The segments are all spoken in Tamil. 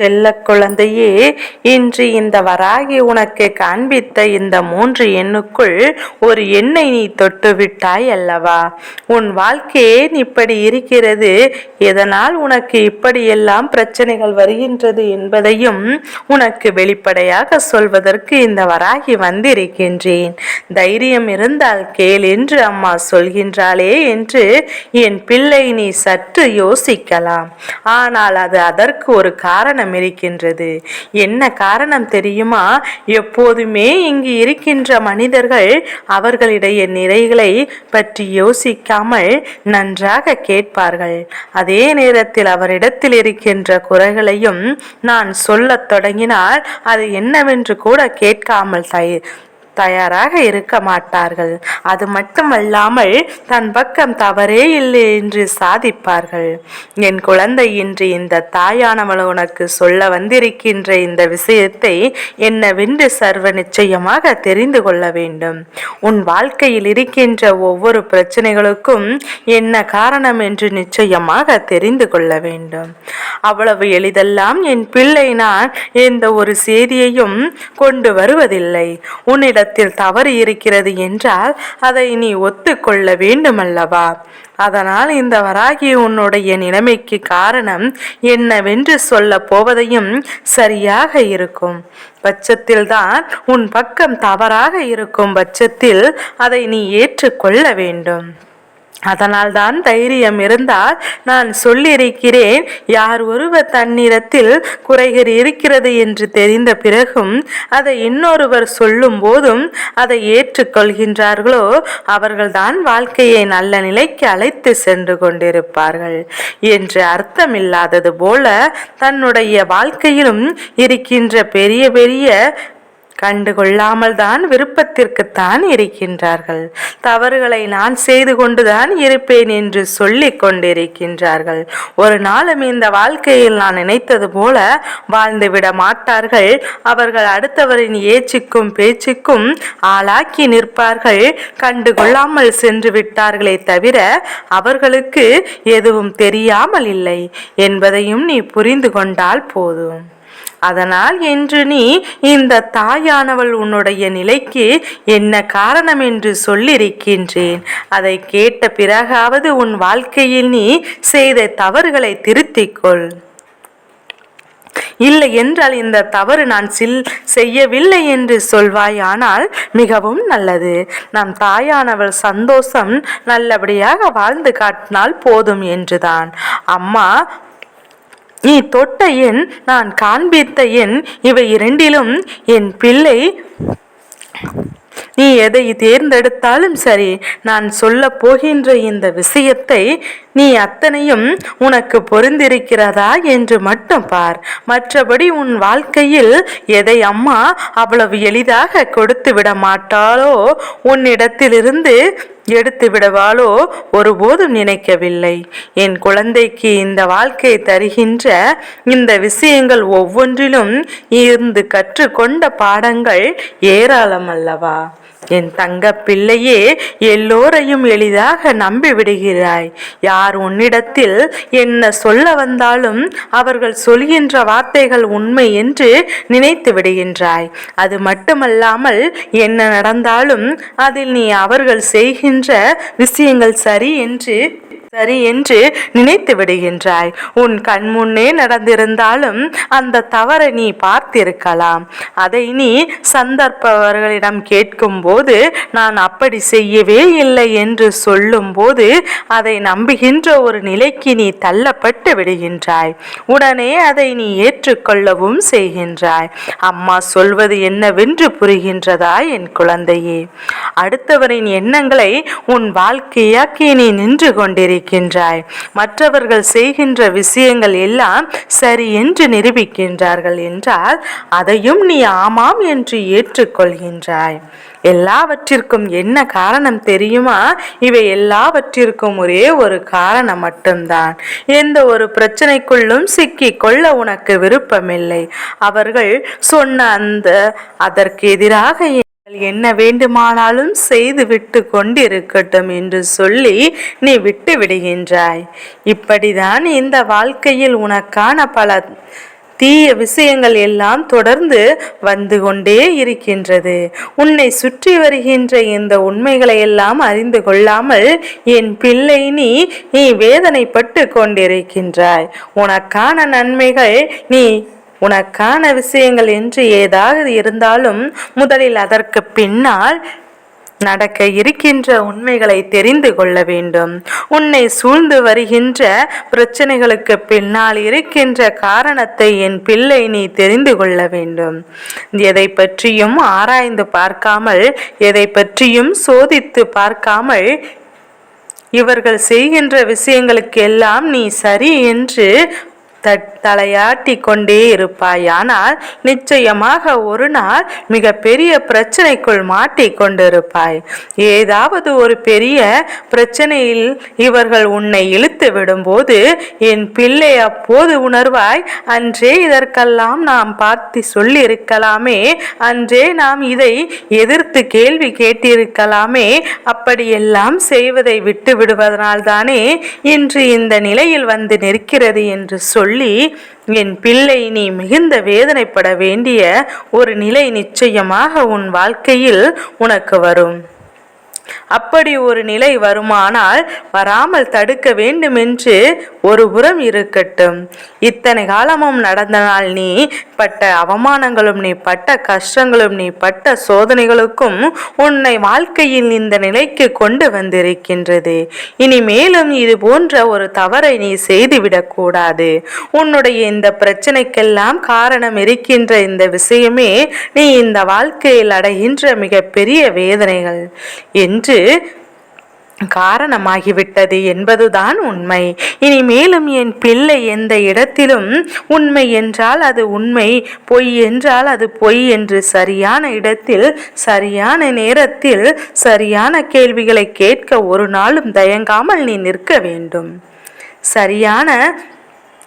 செல்ல குழந்தையே இன்று இந்த வராகி உனக்கு காண்பித்த இந்த மூன்று எண்ணுக்குள் ஒரு எண்ணை நீ தொட்டு விட்டாய் அல்லவா? உன் வாழ்க்கை ஏன் இப்படி இருக்கிறது? எதனால் உனக்கு இப்படியெல்லாம் பிரச்சனைகள் வருகின்றது என்பதையும் உனக்கு வெளிப்படையாக சொல்வதற்கு இந்த வராகி வந்திருக்கின்றேன். தைரியம் இருந்தால் கேள் என்று அம்மா சொல்கின்றாளே என்று என் பிள்ளை நீ சற்று யோசிக்கலாம். ஆனால் அது அதற்கு ஒரு காரணம் இருக்கின்றது. என்ன காரணம் தெரியுமா? எப்போதுமே இங்கு இருக்கின்ற மனிதர்கள் அவர்களுடைய நிறைகளை பற்றி யோசிக்காமல் நன்றாக கேட்பார்கள். அதே நேரத்தில் அவரிடத்தில் இருக்கின்ற குறைகளையும் நான் சொல்லத் தொடங்கினால் அது என்னவென்று கூட கேட்காமல் தயிர் தயாராக இருக்க மாட்டார்கள். அது மட்டுமல்லாமல் தன் பக்கம் தவறே இல்லை என்று சாதிப்பார்கள். என் குழந்தை இன்று இந்த தாயானவள் உனக்கு சொல்ல வந்திருக்கின்ற இந்த விஷயத்தை என்னவென்று சர்வ நிச்சயமாக தெரிந்து கொள்ள வேண்டும். உன் வாழ்க்கையில் இருக்கின்ற ஒவ்வொரு பிரச்சனைகளுக்கும் என்ன காரணம் என்று நிச்சயமாக தெரிந்து கொள்ள வேண்டும். அவ்வளவு எளிதெல்லாம் என் பிள்ளை நான் எந்த ஒரு செய்தியையும் கொண்டு வருவதில்லை. உன்னிடத்தில் தவறு இருக்கிறது என்றால் அதை நீ ஒத்துக்கொள்ள வேண்டுமல்லவா? அதனால் இந்த வராகி உன்னுடைய நிலைமைக்கு காரணம் என்னவென்று சொல்ல போவதையும் சரியாக இருக்கும். பட்சத்தில்தான் உன் பக்கம் தவறாக இருக்கும் பட்சத்தில் அதை நீ ஏற்றுக்கொள்ள வேண்டும். அதனால்தான் தைரியம் இருந்தால் நான் சொல்லியிருக்கிறேன் யார் ஒருவர் தன்னிடத்தில் குறைகள் இருக்கிறது என்று தெரிந்த பிறகும் அதை இன்னொருவர் சொல்லும் போதும் அதை ஏற்றுக்கொள்கின்றார்களோ அவர்கள்தான் வாழ்க்கையை நல்ல நிலைக்கு அழைத்து சென்று கொண்டிருப்பார்கள் என்று அர்த்தமில்லாதது போல தன்னுடைய வாழ்க்கையிலும் இருக்கின்ற பெரிய பெரிய கண்டுகொள்ளாமல் தான் விருப்பத்திற்குத்தான் இருக்கின்றார்கள். தவறுகளை நான் செய்து கொண்டுதான் இருப்பேன் என்று சொல்லி கொண்டிருக்கின்றார்கள். ஒரு நாளும் இந்த வாழ்க்கையில் நான் நினைத்தது போல வாழ்ந்துவிட மாட்டார்கள். அவர்கள் அடுத்தவரின் ஏச்சுக்கும் பேச்சுக்கும் ஆளாக்கி நிற்பார்கள். கண்டுகொள்ளாமல் சென்று விட்டார்களே தவிர அவர்களுக்கு எதுவும் தெரியாமல் இல்லை என்பதையும் நீ புரிந்து கொண்டால் போதும். அதனால் என்று நீ இந்த தாயானவள் உன்னுடைய நிலைக்கு என்ன காரணம் என்று சொல்லியிருக்கின்றேன் அதை கேட்ட பிறகாவது உன் வாழ்க்கையில் நீ செய்த தவறுகளை திருத்திக் கொள் இல்லை என்றால் இந்த தவறு நான் சில் செய்யவில்லை என்று சொல்வாயானால் மிகவும் நல்லது. நம் தாயானவள் சந்தோஷம் நல்லபடியாக வாழ்ந்து காட்டினால் போதும் என்றுதான். அம்மா நீ தொட்ட எண் நான் காண்பித்த எண் இவை இரண்டிலும் என் பிள்ளை. நீ எதை தேர்ந்தெடுத்தாலும் சரி நான் சொல்ல போகின்ற இந்த விஷயத்தை நீ அத்தனையும் உனக்கு பொருந்திருக்கிறதா என்று மட்டும் பார். மற்றபடி உன் வாழ்க்கையில் எதை அம்மா அவ்வளவு எளிதாக கொடுத்து விட மாட்டாளோ உன்னிடத்திலிருந்து எடுத்து விடவாளோ ஒருபோதும் நினைக்கவில்லை. என் குழந்தைக்கு இந்த வாழ்க்கை தருகின்ற இந்த விஷயங்கள் ஒவ்வொன்றிலும் இருந்து கற்றுக்கொண்ட பாடங்கள் ஏராளம் அல்லவா? என் தங்க பிள்ளையே எல்லோரையும் எளிதாக நம்பிவிடுகிறாய். யார் உன்னிடத்தில் என்ன சொல்ல வந்தாலும் அவர்கள் சொல்கின்ற வார்த்தைகள் உண்மை என்று நினைத்து விடுகின்றாய். அது மட்டுமல்லாமல் என்ன நடந்தாலும் அதில் நீ அவர்கள் செய்கின்ற விஷயங்கள் சரி என்று சரி என்று நினைத்து விடுகின்றாய். உன் கண் முன்னே நடந்திருந்தாலும் அந்த தவறை நீ பார்த்திருக்கலாம். அதை நீ சந்தர்ப்பவர்களிடம் கேட்கும்போது நான் அப்படி செய்யவே இல்லை என்று சொல்லும்போது அதை நம்புகின்ற ஒரு நிலைக்கு நீ தள்ளப்பட்டு விடுகின்றாய். உடனே அதை நீ ஏற்றுக்கொள்ளவும் செய்கின்றாய். அம்மா சொல்வது என்னவென்று புரிகின்றதா என் குழந்தையே? அடுத்தவரின் எண்ணங்களை உன் வாழ்க்கையாக்கி நீ நின்று கொண்டிருக்கின்றாய். மற்றவர்கள் செய்கின்ற விஷயங்கள் எல்லாம் சரி என்று நிரூபிக்கின்றார்கள் என்றால் அதையும் நீ ஆமாம் என்று ஏற்றுக்கொள்கின்றாய். எல்லாவற்றிற்கும் என்ன காரணம் தெரியுமா? இவை எல்லாவற்றிற்கும் ஒரே ஒரு காரணம் மட்டும்தான். எந்த ஒரு பிரச்சனைக்குள்ளும் சிக்கிக் கொள்ள உனக்கு விருப்பமில்லை. அவர்கள் சொன்ன அந்த அதற்கு எதிராக என்ன வேண்டுமானாலும் செய்து விட்டு கொண்டிருக்கட்டும் என்று சொல்லி நீ விட்டு விடுகின்றாய். இப்படிதான் இந்த வாழ்க்கையில் உனக்கான பல தீய விஷயங்கள் எல்லாம் தொடர்ந்து வந்து கொண்டே இருக்கின்றது. உன்னை சுற்றி வருகின்ற இந்த உண்மைகளை எல்லாம் அறிந்து கொள்ளாமல் என் பிள்ளை நீ நீ வேதனைப்பட்டு கொண்டிருக்கின்றாய். உனக்கான நன்மைகள் நீ உனக்கான விஷயங்கள் என்று ஏதாவது இருந்தாலும் முதலில் அதற்கு பின்னால் நடக்க இருக்கின்ற உண்மைகளை தெரிந்து கொள்ள வேண்டும். உன்னை சூழ்ந்து வருகின்ற பிரச்சனைகளுக்கு பின்னால் இருக்கின்ற காரணத்தை என் பிள்ளை நீ தெரிந்து கொள்ள வேண்டும். எதை பற்றியும் ஆராய்ந்து பார்க்காமல் எதை பற்றியும் சோதித்து பார்க்காமல் இவர்கள் செய்கின்ற விஷயங்களுக்கு எல்லாம் நீ சரி என்று தட் தலையாட்டி கொண்டே இருப்பாய். ஆனால் நிச்சயமாக ஒரு நாள் மிக பெரிய பிரச்சனைக்குள் மாட்டி கொண்டிருப்பாய். ஏதாவது ஒரு பெரிய பிரச்சனையில் இவர்கள் உன்னை இழுத்து விடும்போது என் பிள்ளை அப்போது உணர்வாய். அன்றே இதற்கெல்லாம் நாம் பார்த்து சொல்லியிருக்கலாமே. அன்றே நாம் இதை எதிர்த்து கேள்வி கேட்டிருக்கலாமே. அப்படியெல்லாம் செய்வதை விட்டு விடுவதனால்தானே இன்று இந்த நிலையில் வந்து நிற்கிறது என்று சொல்லி என் பிள்ளை நீ மிகுந்த வேதனைப்பட வேண்டிய ஒரு நிலை நிச்சயமாக உன் வாழ்க்கையில் உனக்கு வரும். அப்படி ஒரு நிலை வருமானால் வராமல் தடுக்க வேண்டும் என்று ஒரு புறம் இருக்கட்டும். இத்தனை காலமும் நடந்த நாள் நீ பட்ட அவமானங்களும் நீ பட்ட கஷ்டங்களும் நீ பட்ட சோதனைகளுக்கும் உன்னை வாழ்க்கையில் இந்த நிலைக்கு கொண்டு வந்திருக்கின்றது. இனி மேலும் இது போன்ற ஒரு தவறை நீ செய்துவிடக்கூடாது உன்னுடைய இந்த பிரச்சனைக்கெல்லாம் காரணம் இருக்கின்ற இந்த விஷயமே நீ இந்த வாழ்க்கையில் அடைகின்ற மிகப்பெரிய வேதனைகள். என்று காரணமாகிவிட்டது என்பதுதான் உண்மை. இனி மேலும் என் பிள்ளை எந்த இடத்திலும் உண்மை என்றால் அது உண்மை பொய் என்றால் அது பொய் என்று சரியான இடத்தில் சரியான நேரத்தில் சரியான கேள்விகளை கேட்க ஒரு நாளும் தயங்காமல் நீ நிற்க வேண்டும். சரியான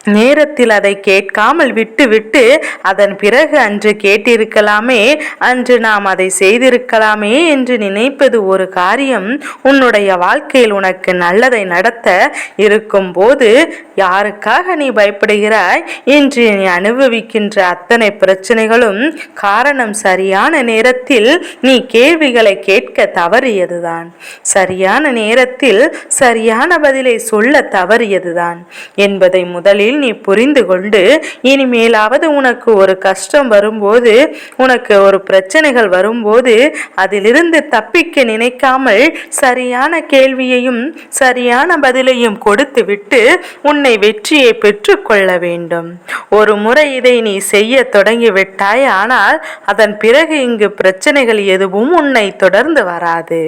நேரத்தில் அதை கேட்காமல் விட்டுவிட்டு அதன் பிறகு அன்று கேட்டிருக்கலாமே அன்று நாம் அதை செய்திருக்கலாமே என்று நினைப்பது ஒரு காரியம். உன்னுடைய வாழ்க்கையில் உனக்கு நல்லதை நடத்த இருக்கும் போது யாருக்காக நீ பயப்படுகிறாய்? இன்று நீ அனுபவிக்கின்ற அத்தனை பிரச்சனைகளும் காரணம் சரியான நேரத்தில் நீ கேள்விகளை கேட்க தவறியதுதான். சரியான நேரத்தில் சரியான பதிலை சொல்ல தவறியதுதான். என்பதை முதலில் நீ புரிந்து கொண்டு இனிமேலாவது உனக்கு ஒரு கஷ்டம் வரும்போது உனக்கு ஒரு பிரச்சனைகள் வரும்போது அதிலிருந்து தப்பிக்க நினைக்காமல் சரியான கேள்வியையும் சரியான பதிலையும் கொடுத்துவிட்டு உன்னை வெற்றியை பெற்றுக்கொள்ள வேண்டும். ஒரு முறை இதை நீ செய்ய தொடங்கிவிட்டாய் ஆனால் அதன் பிறகு இங்கு பிரச்சனைகள் எதுவும் உன்னை தொடர்ந்து வராது.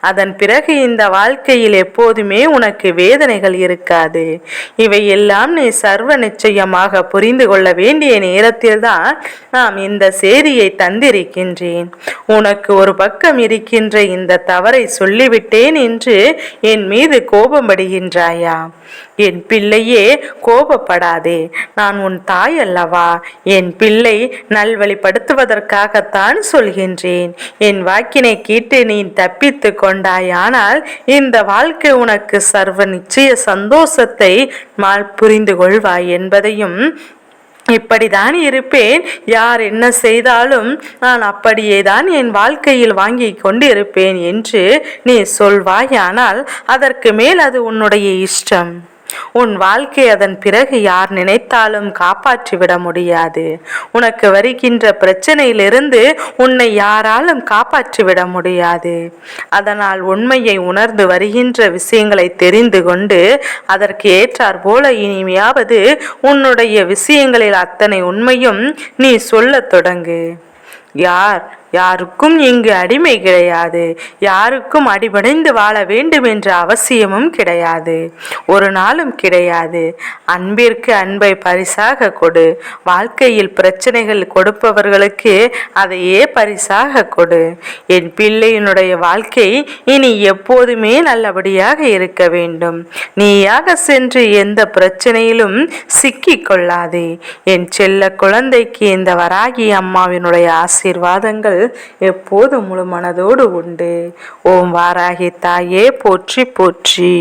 அதன் பிறகு இந்த வாழ்க்கையில் எப்போதுமே உனக்கு வேதனைகள் இருக்காது. இவை எல்லாம் நீ சர்வ நிச்சயமாக புரிந்து கொள்ள வேண்டிய நேரத்தில்தான் நாம் இந்த செய்தியை தந்திருக்கின்றேன். உனக்கு ஒரு பக்கம் இருக்கின்ற இந்த தவறை சொல்லிவிட்டேன் என்று என் மீது கோபப்படுகின்றாயா? என் பிள்ளையே கோபப்படாதே. நான் உன் தாய் அல்லவா? என் பிள்ளை நல்வழிப்படுத்துவதற்காகத்தான் சொல்கின்றேன். என் வாக்கினை கேட்டு நீ தப்பித்து கொண்டாயானால் இந்த வாழ்க்கை உனக்கு சர்வ நிச்சய சந்தோஷத்தை புரிந்து கொள்வாய் என்பதையும் இப்படிதான் இருப்பேன். யார் என்ன செய்தாலும் நான் அப்படியே தான் என் வாழ்க்கையில் வாங்கி கொண்டு இருப்பேன் என்று நீ சொல்வாயானால் அதற்கு மேல் அது உன்னுடைய இஷ்டம். உன் வாழ்க்கை அதன் பிறகு யார் நினைத்தாலும் காப்பாற்றிவிட முடியாது. உனக்கு வருகின்ற பிரச்சனையிலிருந்து உன்னை யாராலும் காப்பாற்றிவிட முடியாது. அதனால் உண்மையை உணர்ந்து வருகின்ற விஷயங்களை தெரிந்து கொண்டு அதற்கு ஏற்றார் போல இனிமையாவது உன்னுடைய விஷயங்களில் அத்தனை உண்மையும் நீ சொல்லத் தொடங்கு. யார் யாருக்கும் இங்கு அடிமை கிடையாது. யாருக்கும் அடிபடைந்து வாழ வேண்டும் என்ற அவசியமும் கிடையாது. ஒரு நாளும் கிடையாது. அன்பிற்கு அன்பை பரிசாக கொடு. வாழ்க்கையில் பிரச்சனைகள் கொடுப்பவர்களுக்கு அதையே பரிசாக கொடு. என் பிள்ளையினுடைய வாழ்க்கை இனி எப்போதுமே நல்லபடியாக இருக்க வேண்டும். நீயாக சென்று எந்த பிரச்சனையிலும் சிக்கிக் கொள்ளாதே. என் செல்ல குழந்தைக்கு இந்த வராகி அம்மாவினுடைய ஆசீர்வாதங்கள் எப்போதும் முழு மனதோடு உண்டு. ஓம் வாராகி தாயே போற்றி போற்றி.